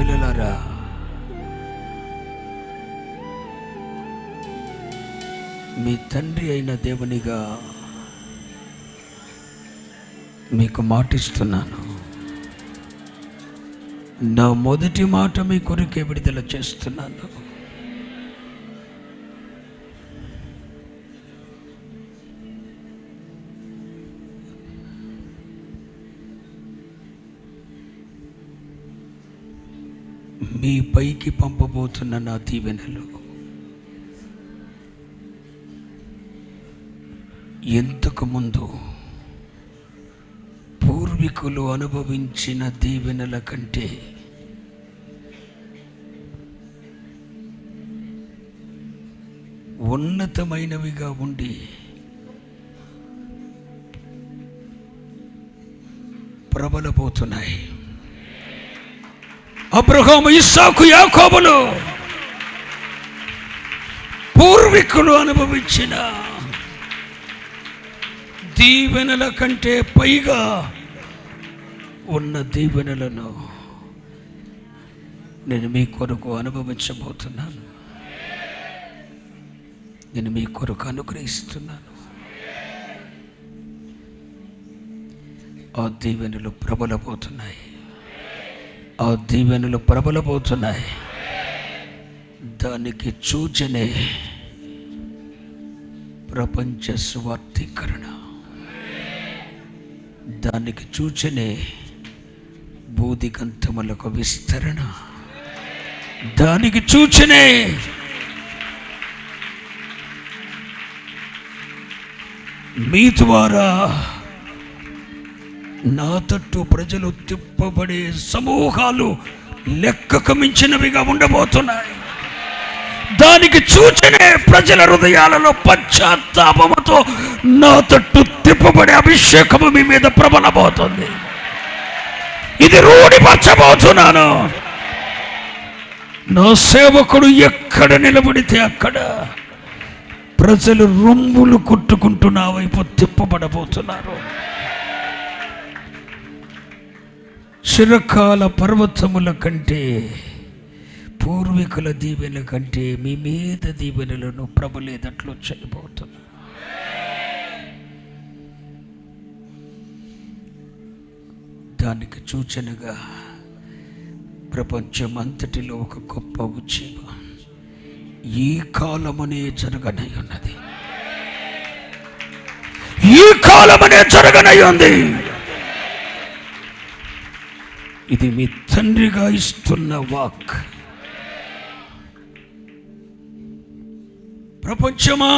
పిల్లలారా మీ తండ్రి అయిన దేవునిగా మీకు మాటిస్తున్నాను. నా మొదటి మాట మీ కొరికే విడుదల చేస్తున్నాను. మీ పైకి పంపబోతున్న నా దీవెనలు. ఎంతకు ముందు పూర్వీకులు అనుభవించిన దీవెనల కంటే ఉన్నతమైనవిగా ఉండి ప్రబలబోతున్నాయి. అబ్రహాము ఇస్సాకు యాకోబులు పూర్వీకులు అనుభవించిన దీవెనల కంటే పైగా ఉన్న దీవెనలను నేను మీ కొరకు అనుభవించబోతున్నాను. నేను మీ కొరకు అనుగ్రహిస్తున్నాను. ఆ దీవెనలు ప్రబలబోతున్నాయి. ఆ దీవెనలు ప్రబలబోతున్నాయి. దానికి సూచనే ప్రపంచ స్వార్థీకరణ. దానికి సూచనే బూదిగంతములకు విస్తరణ. దానికి సూచనే మీ ద్వారా నా తట్టు ప్రజలు తిప్పబడే సమూహాలు లెక్కకు మించినవిగా ఉండబోతున్నాయి. దానికి చూచనే ప్రజల హృదయాలలో పశ్చాత్తాపముతో నా తట్టు తిప్పబడే అభిషేకము మీ మీద ప్రబలబోతుంది. ఇది రూఢిపరచబోతున్నాను. నా సేవకుడు ఎక్కడ నిలబడితే అక్కడ ప్రజలు రొమ్ములు కొట్టుకుంటూ నా వైపు తిప్పబడబోతున్నారు. చిరకాల పర్వతముల కంటే పూర్వీకుల దీవెన కంటే మీ మీద దీవెనలను ప్రబలేదట్లు చేయబోతున్నా దానికి సూచనగా ప్రపంచం అంతటిలో ఒక గొప్ప ఉద్యమం ఈ కాలమనే జరగనై ఉన్నది. ఈ కాలమనే జరగనై ఉంది. ఇది మీ తండ్రిగా ఇస్తున్న వాక్. ప్రపంచమా?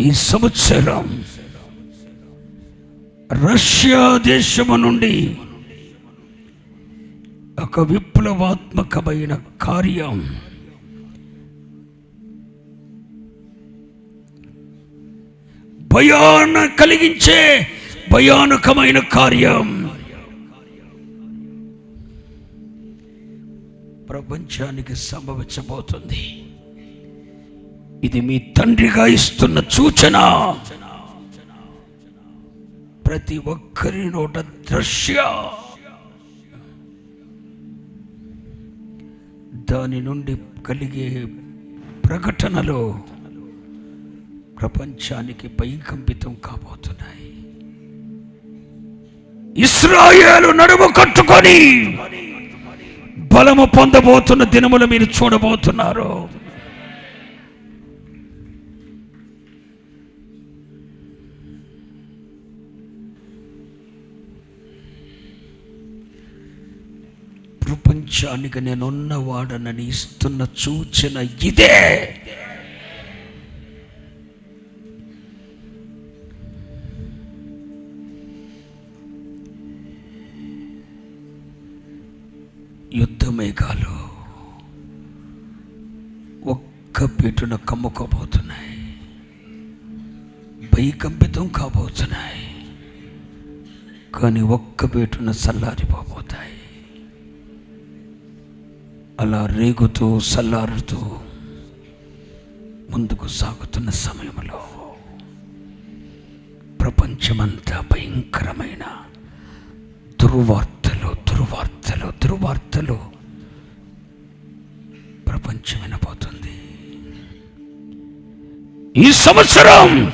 ఈ సంవత్సరం రష్యా దేశము నుండి ఒక విప్లవాత్మకమైన కార్యం. భయాన కలిగించే భయానకమైన కార్యం. ప్రపంచానికి సంభవించబోతుంది. ఇది మీ తండ్రిగా ఇస్తున్న సూచన. ప్రతి ఒక్కరి నోట దృశ్య దాని నుండి కలిగే ప్రకటనలో ప్రపంచానికి భయకంపితం కాబోతున్నాయి. ఇస్రాయేలు నడుము కట్టుకొని బలము పొందబోతున్న దినములు మీరు చూడబోతున్నారు. ప్రపంచానికి నేనున్నవాడనని ఇస్తున్న సూచన ఇదే. యుద్ధమేఘాలు ఒక్క పీటున కమ్ముకోబోతున్నాయి. భయకంపితం కాబోతున్నాయి. కానీ ఒక్క పీటున చల్లారిపోబోతాయి అలా రేగుతూ చల్లారుతూ ముందుకు సాగుతున్న సమయంలో ప్రపంచమంతా భయంకరమైన దుర్వార్తలు దుర్వార్తలు దుర్వార్తలు. ప్రపంచం వినపోతుంది ఈ సంవత్సరం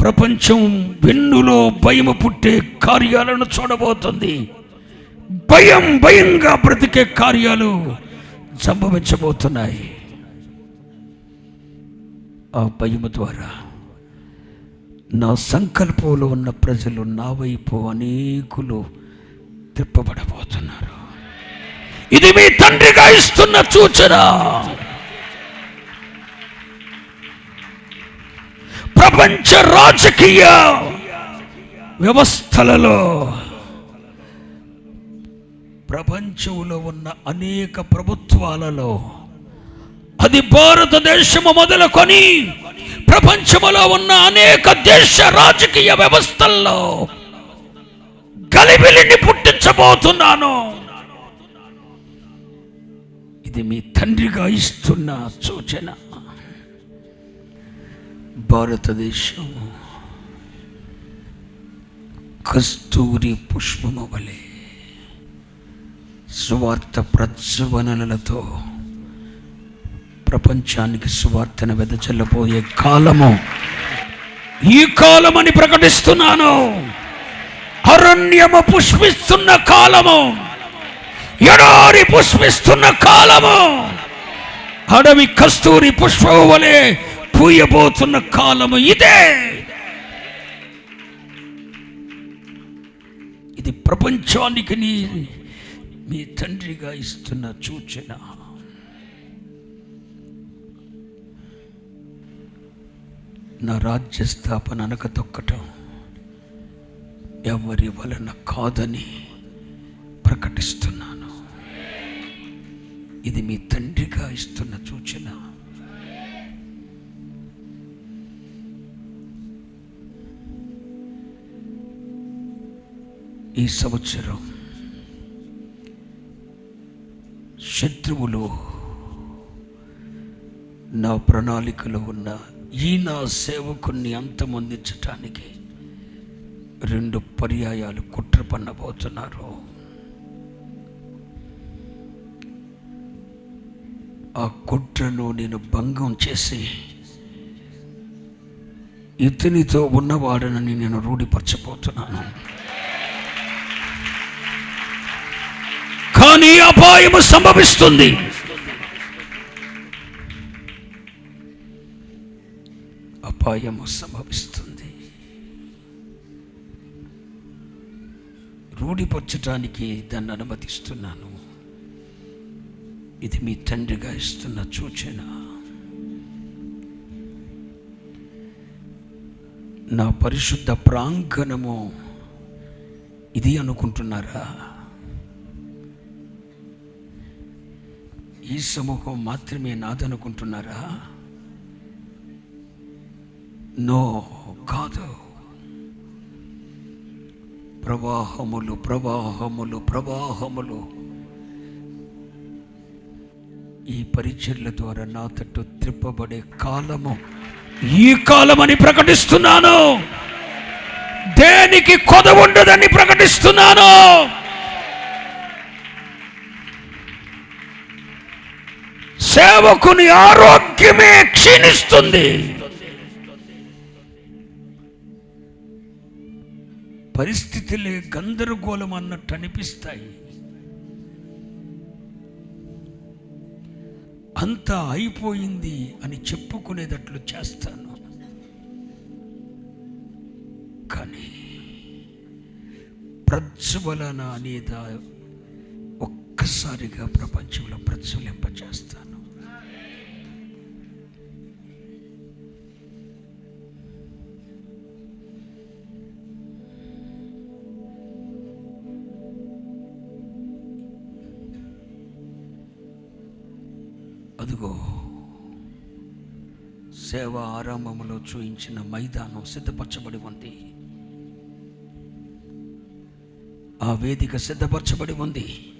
ప్రపంచం వెన్నులో భయము పుట్టే కార్యాలను చూడబోతుంది. భయం భయంగా బ్రతికే కార్యాలు సంభవించబోతున్నాయి. ఆ భయము ద్వారా నా సంకల్పంలో ఉన్న ప్రజలు నా వైపు అనేకులు తిప్పబడబోతున్నారు. ఇది మీ తండ్రిగా ఇస్తున్న సూచన. ప్రపంచ రాజకీయ వ్యవస్థలలో ప్రపంచంలో ఉన్న అనేక ప్రభుత్వాలలో అది భారతదేశము మొదలుకొని ప్రపంచములో ఉన్న అనేక దేశ రాజకీయ వ్యవస్థల్లో గలిబిలిని పుట్టించబోతున్నాను. ఇది మీ తండ్రిగా ఇస్తున్న సూచన. భారతదేశం కస్తూరి పుష్పము వలె సువార్త ప్రజ్వలనలతో ప్రపంచానికి సువార్తను వెదచల్లబోయే కాలము ఈ కాలమని ప్రకటిస్తున్నాను. అరణ్యము పుష్పిస్తున్న కాలము. ఎడారి పుష్పిస్తున్న కాలము. అడవి కస్తూరి పుష్పము వలె పూయబోతున్న కాలము ఇదే. ఇది ప్రపంచానికి నీ మీ తండ్రిగా ఇస్తున్న సూచన. నా రాజ్య స్థాపన అనక తొక్కటం. ఎవరి వలన కాదని ప్రకటిస్తున్నాను. ఇది మీ తండ్రిగా ఇస్తున్న సూచన. ఈ సంవత్సరం శత్రువులు నా ప్రణాళికలో ఉన్న ఈ నా సేవకుణ్ణి అంతమొందించటానికి రెండు పర్యాయాలు కుట్ర పన్నబోతున్నారు ఆ కుట్రను నేను భంగం చేసి ఇతనితో ఉన్నవాడనని నేను రూఢిపరచబోతున్నాను. కానీ అపాయము సంభవిస్తుంది. అపాయము సంభవిస్తుంది. రూఢిపరచడానికి దాన్ని అనుమతిస్తున్నాను. ఇది మీ తండ్రిగా ఇస్తున్న సూచన. నా పరిశుద్ధ ప్రాంగణము ఇది అనుకుంటున్నారా? ఈ సమూహం మాత్రమే నాదనుకుంటున్నారా? నో కాదు. ప్రవాహములు ప్రవాహములు ప్రవాహములు. ఈ పరిచర్ల ద్వారా నా తట్టు త్రిప్పబడే కాలము ఈ కాలమని ప్రకటిస్తున్నాను. దేనికి కొద ఉండదని ప్రకటిస్తున్నాను. సేవకుని ఆరోగ్యమే క్షీణిస్తుంది. పరిస్థితులే గందరగోళం అన్నట్టు అనిపిస్తాయి. అంతా అయిపోయింది అని చెప్పుకునేటట్లు చేస్తాను. కానీ ప్రజ్వలన అనేది ఒక్కసారిగా ప్రపంచంలో ప్రజ్వలింప చేస్తాను అదిగో సేవ ఆరంభంలో చూయించిన మైదానం సిద్ధపరచబడి ఉంది. ఆ వేదిక సిద్ధపరచబడి ఉంది.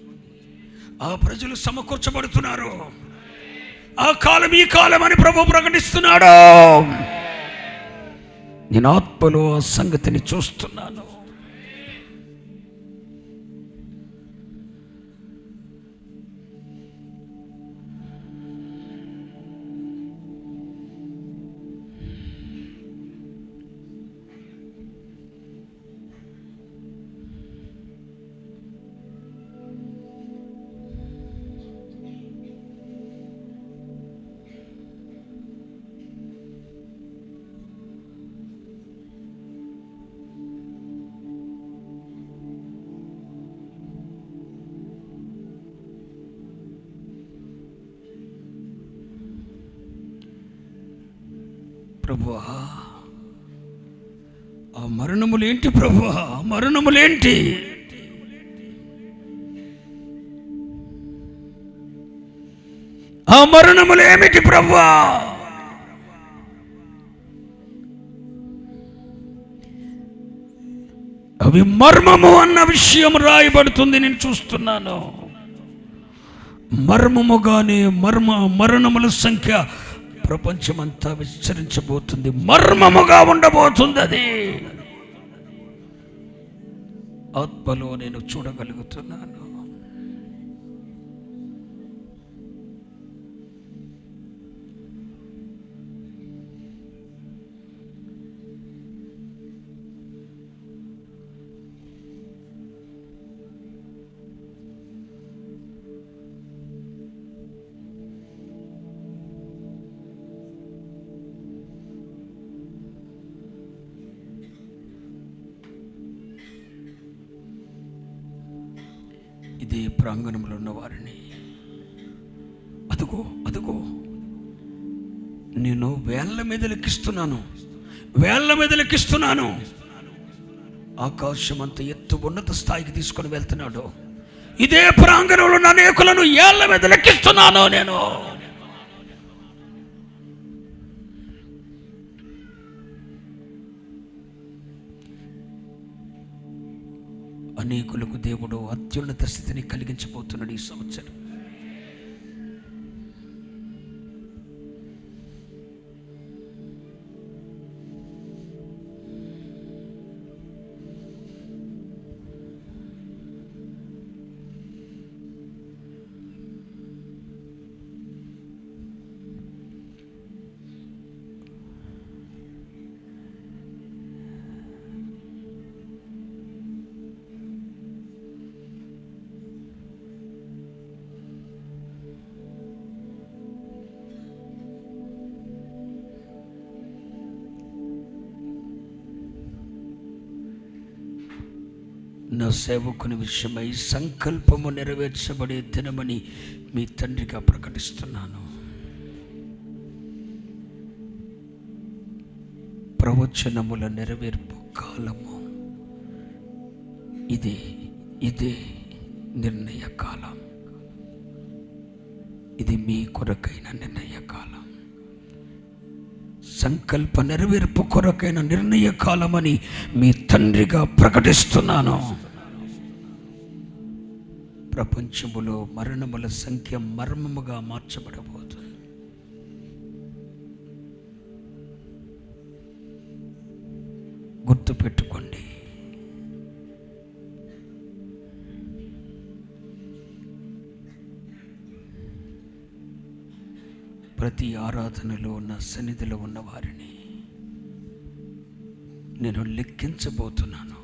ఆ ప్రజలు సమకూర్చబడుతున్నారు. ఆ కాలం ఈ కాలం అని ప్రభు ప్రకటిస్తున్నాడు. నేను ఆత్మలో ఆ సంగతిని చూస్తున్నాను. ప్రభువా? ఆ మరణములేంటి ప్రభువా? మరణములేంటి? ఆ మరణములు ఏమిటి ప్రభువా? అవి మర్మము అన్న విషయం రాయబడుతుంది నేను చూస్తున్నాను. మర్మముగానే మర్మ మరణముల సంఖ్య ప్రపంచమంతా విస్తరించబోతుంది మర్మముగా ఉండబోతుంది అది. ఆత్మలో నేను చూడగలుగుతున్నాను. ఇదే ప్రాంగణంలో ఉన్న వారిని అదుగో అదుగో. నేను వేళ్ళ మీద లెక్కిస్తున్నాను. వేళ్ళ మీద లెక్కిస్తున్నాను. ఆకాశం అంత ఎత్తు ఉన్నత స్థాయికి తీసుకొని వెళ్తున్నాడు. ఇదే ప్రాంగణంలో ఉన్న అనేకులను ఏళ్ళ మీద లెక్కిస్తున్నాను నేను. అనేకులకు దేవుడు అత్యున్నత స్థితిని కలిగించబోతున్నాడు ఈ సంవత్సరం. నా సేవకుని విషయమై సంకల్పము నెరవేర్చబడే దినమని మీ తండ్రిగా ప్రకటిస్తున్నాను. ప్రవచనముల నెరవేర్పు కాలము. ఇదే ఇదే నిర్ణయ కాలం. ఇది మీ కొరకైన నిర్ణయ కాలం. సంకల్ప నెరవేర్పు కొరకైన నిర్ణయ కాలమని మీ తండ్రిగా ప్రకటిస్తున్నాను. ప్రపంచములో మరణముల సంఖ్య మర్మముగా మార్చబడబోతుంది. గుర్తుపెట్టుకోండి. ప్రతి ఆరాధనలో ఉన్న సన్నిధిలో ఉన్న వారిని నేను లెక్కించబోతున్నాను.